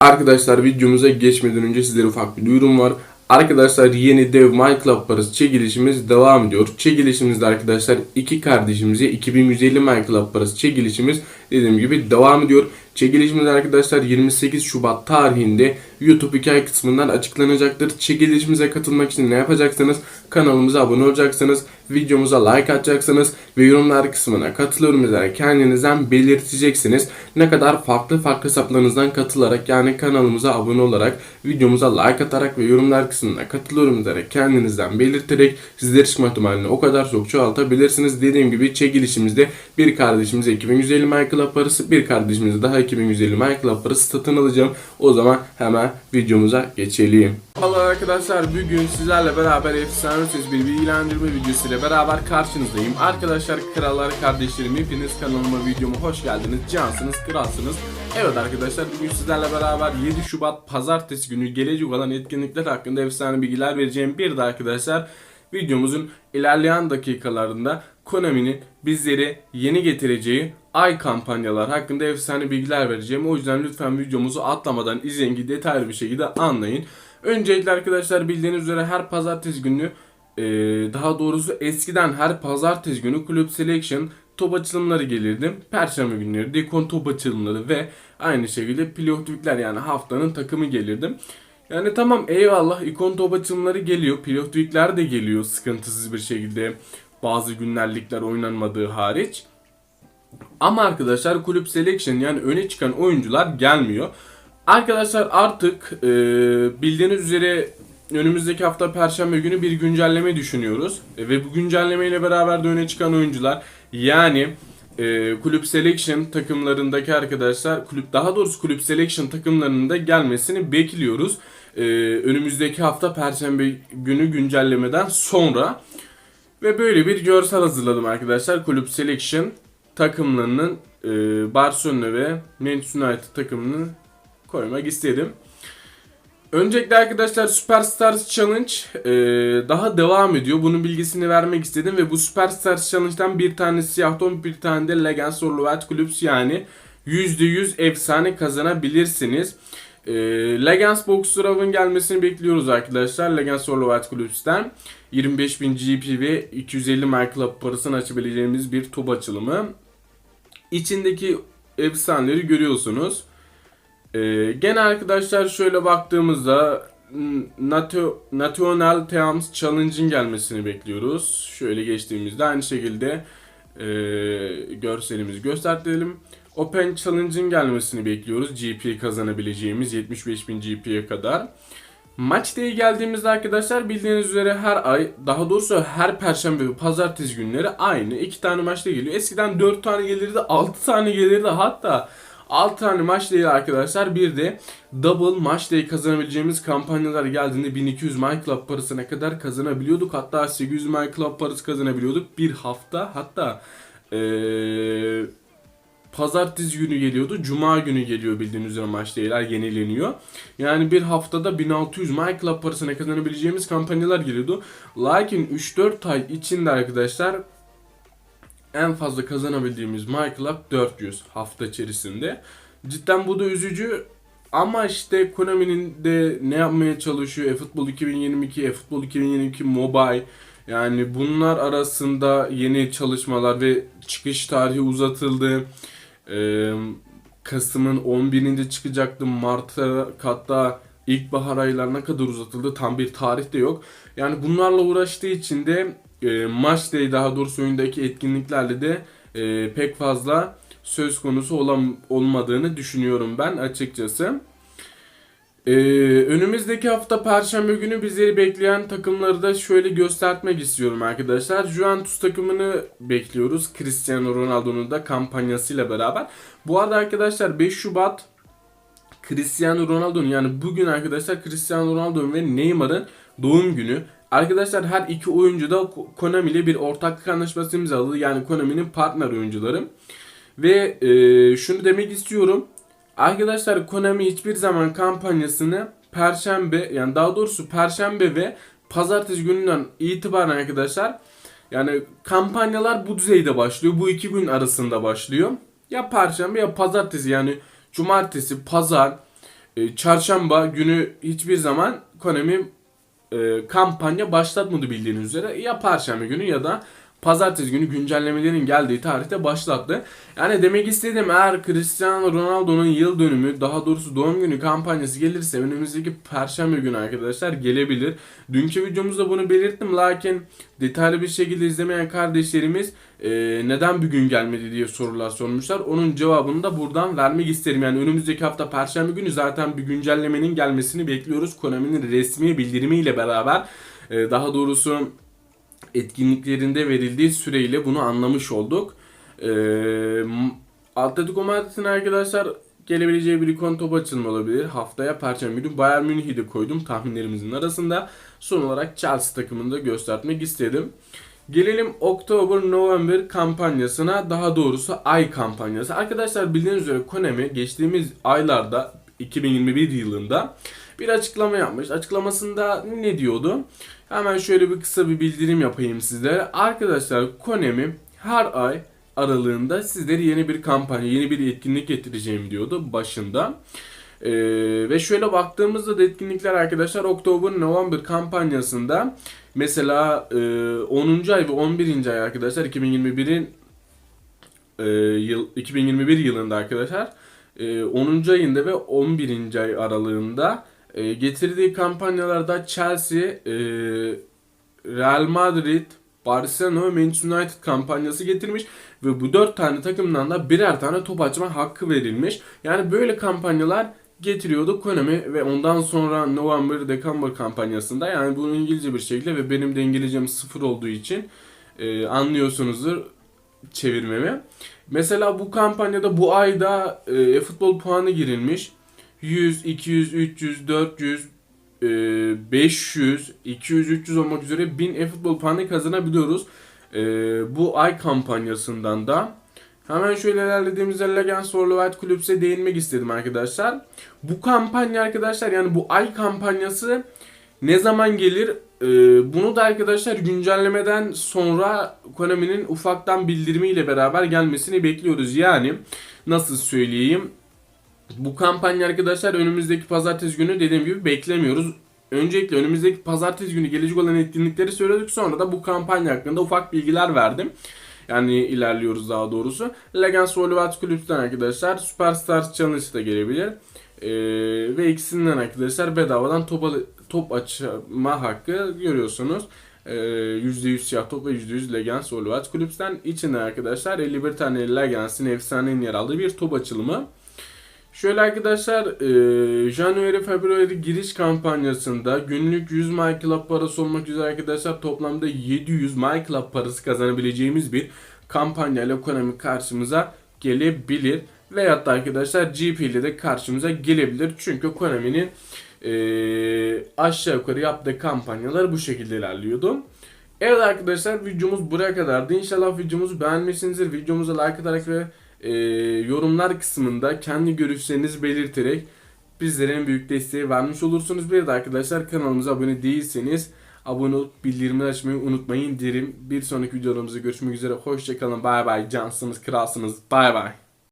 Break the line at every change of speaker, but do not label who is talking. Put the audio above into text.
Arkadaşlar videomuza geçmeden önce sizlere ufak bir duyurum var. Arkadaşlar yeni dev Minecraft parası çekilişimiz devam ediyor. Çekilişimizde arkadaşlar iki kardeşimize 2150 Minecraft parası çekilişimiz dediğim gibi devam ediyor. Çekilişimiz arkadaşlar 28 Şubat tarihinde YouTube hikaye kısmından açıklanacaktır. Çekilişimize katılmak için ne yapacaksınız? Kanalımıza abone olacaksınız. Videomuza like atacaksınız ve yorumlar kısmına katılıyorum yazarak kendinizden belirteceksiniz. Ne kadar farklı farklı hesaplarınızdan katılarak yani kanalımıza abone olarak videomuza like atarak ve yorumlar kısmına katılıyorum yazarak kendinizden belirterek sizleri çıkma ihtimalini o kadar çok çoğaltabilirsiniz. Dediğim gibi çekilişimizde bir kardeşimize 2150 Minecraft parası bir kardeşimize daha 2150 Minecraft parası satın alacağım. O zaman hemen videomuza geçelim. Merhaba arkadaşlar bugün sizlerle beraber efsane ötesi bir bilgilendirme videosu ile beraber karşınızdayım. Arkadaşlar krallar kardeşlerim hepiniz kanalıma videoma hoş geldiniz. Cansınız kralsınız. Evet arkadaşlar bugün sizlerle beraber 7 Şubat pazartesi günü gelecek olan etkinlikler hakkında efsane bilgiler vereceğim. Bir de arkadaşlar videomuzun ilerleyen dakikalarında Konami'nin bizlere yeni getireceği ay kampanyalar hakkında efsane bilgiler vereceğim. O yüzden lütfen videomuzu atlamadan izleyin ki detaylı bir şekilde anlayın. Öncelikle arkadaşlar bildiğiniz üzere her pazartesi günü e, daha doğrusu eskiden her pazartesi günü Club Selection top açılımları gelirdi. Perşembe günleri Dekon top açılımları ve aynı şekilde Week'ler yani haftanın takımı gelirdi. Yani tamam eyvallah ikon top açılımları geliyor. Pilot de geliyor sıkıntısız bir şekilde. Bazı günlerlikler oynanmadığı hariç. Ama arkadaşlar kulüp selection yani öne çıkan oyuncular gelmiyor. Arkadaşlar artık e, bildiğiniz üzere önümüzdeki hafta perşembe günü bir güncelleme düşünüyoruz. E, ve bu güncelleme ile beraber de öne çıkan oyuncular yani e, kulüp selection takımlarındaki arkadaşlar kulüp daha doğrusu kulüp selection takımlarının da gelmesini bekliyoruz. E, önümüzdeki hafta perşembe günü güncellemeden sonra ve böyle bir görsel hazırladım arkadaşlar. Kulüp Selection takımlarının e, Barcelona ve Manchester United takımını koymak istedim. Öncelikle arkadaşlar Superstars Challenge e, daha devam ediyor. Bunun bilgisini vermek istedim ve bu Superstars Challenge'dan bir tane siyah ton bir tane de Legends or Lovet Clubs yani %100 efsane kazanabilirsiniz. E, Legends Box Draw'ın gelmesini bekliyoruz arkadaşlar. Legends or Lovet Clubs'ten 25.000 GP ve 250 Minecraft parasını açabileceğimiz bir top açılımı. İçindeki efsaneleri görüyorsunuz. Ee, gene arkadaşlar şöyle baktığımızda National Teams Challenge'in gelmesini bekliyoruz. Şöyle geçtiğimizde aynı şekilde e, görselimizi gösterelim. Open Challenge'in gelmesini bekliyoruz. GP kazanabileceğimiz 75.000 GP'ye kadar. Maç day geldiğimizde arkadaşlar bildiğiniz üzere her ay daha doğrusu her perşembe ve pazartesi günleri aynı. iki tane maçta geliyor. Eskiden 4 tane gelirdi 6 tane gelirdi hatta 6 tane maç day arkadaşlar bir de double maç day kazanabileceğimiz kampanyalar geldiğinde 1200 Minecraft parasına kadar kazanabiliyorduk. Hatta 800 Minecraft parası kazanabiliyorduk bir hafta hatta eee pazartesi günü geliyordu. Cuma günü geliyor bildiğiniz üzere maç değiller yenileniyor. Yani bir haftada 1600 Minecraft parasına kazanabileceğimiz kampanyalar geliyordu. Lakin 3-4 ay içinde arkadaşlar en fazla kazanabildiğimiz Minecraft 400 hafta içerisinde. Cidden bu da üzücü. Ama işte Konami'nin de ne yapmaya çalışıyor? eFootball 2022, eFootball 2022 Mobile yani bunlar arasında yeni çalışmalar ve çıkış tarihi uzatıldı. Ee, Kasım'ın 11'inde çıkacaktı. Mart'a hatta ilkbahar aylarına kadar uzatıldı. Tam bir tarih de yok. Yani bunlarla uğraştığı için de Match Day daha doğrusu oyundaki etkinliklerle de pek fazla söz konusu olan, olmadığını düşünüyorum ben açıkçası. Ee, önümüzdeki hafta Perşembe günü bizleri bekleyen takımları da şöyle göstermek istiyorum arkadaşlar. Juventus takımını bekliyoruz. Cristiano Ronaldo'nun da kampanyasıyla beraber. Bu arada arkadaşlar 5 Şubat Cristiano Ronaldo'nun yani bugün arkadaşlar Cristiano Ronaldo ve Neymar'ın doğum günü. Arkadaşlar her iki oyuncu da Konami ile bir ortaklık anlaşması imzaladı. Yani Konami'nin partner oyuncuları. Ve e, şunu demek istiyorum. Arkadaşlar Konami hiçbir zaman kampanyasını perşembe yani daha doğrusu perşembe ve pazartesi gününden itibaren arkadaşlar yani kampanyalar bu düzeyde başlıyor. Bu iki gün arasında başlıyor. Ya perşembe ya pazartesi yani cumartesi, pazar e, çarşamba günü hiçbir zaman Konami e, kampanya başlatmadı bildiğiniz üzere. Ya perşembe günü ya da pazartesi günü güncellemelerin geldiği tarihte başlattı. Yani demek istediğim eğer Cristiano Ronaldo'nun yıl dönümü daha doğrusu doğum günü kampanyası gelirse önümüzdeki perşembe günü arkadaşlar gelebilir. Dünkü videomuzda bunu belirttim lakin detaylı bir şekilde izlemeyen kardeşlerimiz e, neden bugün gelmedi diye sorular sormuşlar. Onun cevabını da buradan vermek isterim. Yani önümüzdeki hafta perşembe günü zaten bir güncellemenin gelmesini bekliyoruz. Konami'nin resmi bildirimiyle beraber e, daha doğrusu etkinliklerinde verildiği süreyle bunu anlamış olduk. M- Atletico Madrid'in arkadaşlar gelebileceği bir ikon top açılımı olabilir. Haftaya Perşembe günü Bayern Münih'i de koydum tahminlerimizin arasında. Son olarak Chelsea takımını da göstermek istedim. Gelelim October November kampanyasına daha doğrusu ay kampanyası. Arkadaşlar bildiğiniz üzere Konami geçtiğimiz aylarda 2021 yılında bir açıklama yapmış. Açıklamasında ne diyordu? Hemen şöyle bir kısa bir bildirim yapayım sizlere. Arkadaşlar Konami her ay aralığında sizlere yeni bir kampanya, yeni bir etkinlik getireceğim diyordu başında. Ee, ve şöyle baktığımızda da etkinlikler arkadaşlar Oktober November kampanyasında mesela e, 10. ay ve 11. ay arkadaşlar 2021'in e, yıl 2021 yılında arkadaşlar e, 10. ayında ve 11. ay aralığında e, getirdiği kampanyalarda Chelsea, e, Real Madrid, Barcelona ve Manchester United kampanyası getirmiş ve bu dört tane takımdan da birer tane top açma hakkı verilmiş. Yani böyle kampanyalar getiriyordu Konami ve ondan sonra November December kampanyasında yani bunu İngilizce bir şekilde ve benim de İngilizcem sıfır olduğu için e, anlıyorsunuzdur çevirmemi. Mesela bu kampanyada bu ayda e, futbol puanı girilmiş. 100, 200, 300, 400, e, 500, 200, 300 olmak üzere 1000 e-futbol puanı kazanabiliyoruz. E, bu ay kampanyasından da. Hemen şöyle ilerlediğimizde Legends for Light Clubs'e değinmek istedim arkadaşlar. Bu kampanya arkadaşlar yani bu ay kampanyası ne zaman gelir? Ee, bunu da arkadaşlar güncellemeden sonra Konami'nin ufaktan bildirimiyle beraber gelmesini bekliyoruz. Yani nasıl söyleyeyim? Bu kampanya arkadaşlar önümüzdeki pazartesi günü dediğim gibi beklemiyoruz. Öncelikle önümüzdeki pazartesi günü gelecek olan etkinlikleri söyledik. Sonra da bu kampanya hakkında ufak bilgiler verdim. Yani ilerliyoruz daha doğrusu. Legends Olivat Kulüp'ten arkadaşlar Superstars Challenge da gelebilir. Ee, ve ikisinden arkadaşlar bedavadan top, top açma hakkı görüyorsunuz. Ee, %100 siyah top ve %100 Legends Olivat Kulüp'ten içinde arkadaşlar 51 tane Legends'in efsanenin yer aldığı bir top açılımı. Şöyle arkadaşlar e, January February giriş kampanyasında günlük 100 My Club parası olmak üzere arkadaşlar toplamda 700 My parası kazanabileceğimiz bir kampanyayla Konami karşımıza gelebilir. Veyahut da arkadaşlar GP ile de karşımıza gelebilir. Çünkü Konami'nin e, aşağı yukarı yaptığı kampanyalar bu şekilde ilerliyordu. Evet arkadaşlar videomuz buraya kadardı. İnşallah videomuzu beğenmişsinizdir. Videomuza like atarak ve e, yorumlar kısmında kendi görüşlerinizi belirterek bizlere en büyük desteği vermiş olursunuz. Bir de arkadaşlar kanalımıza abone değilseniz abone olup bildirimleri açmayı unutmayın derim. Bir sonraki videolarımızda görüşmek üzere. Hoşçakalın. Bay bay. Cansınız, kralsınız. Bay bay.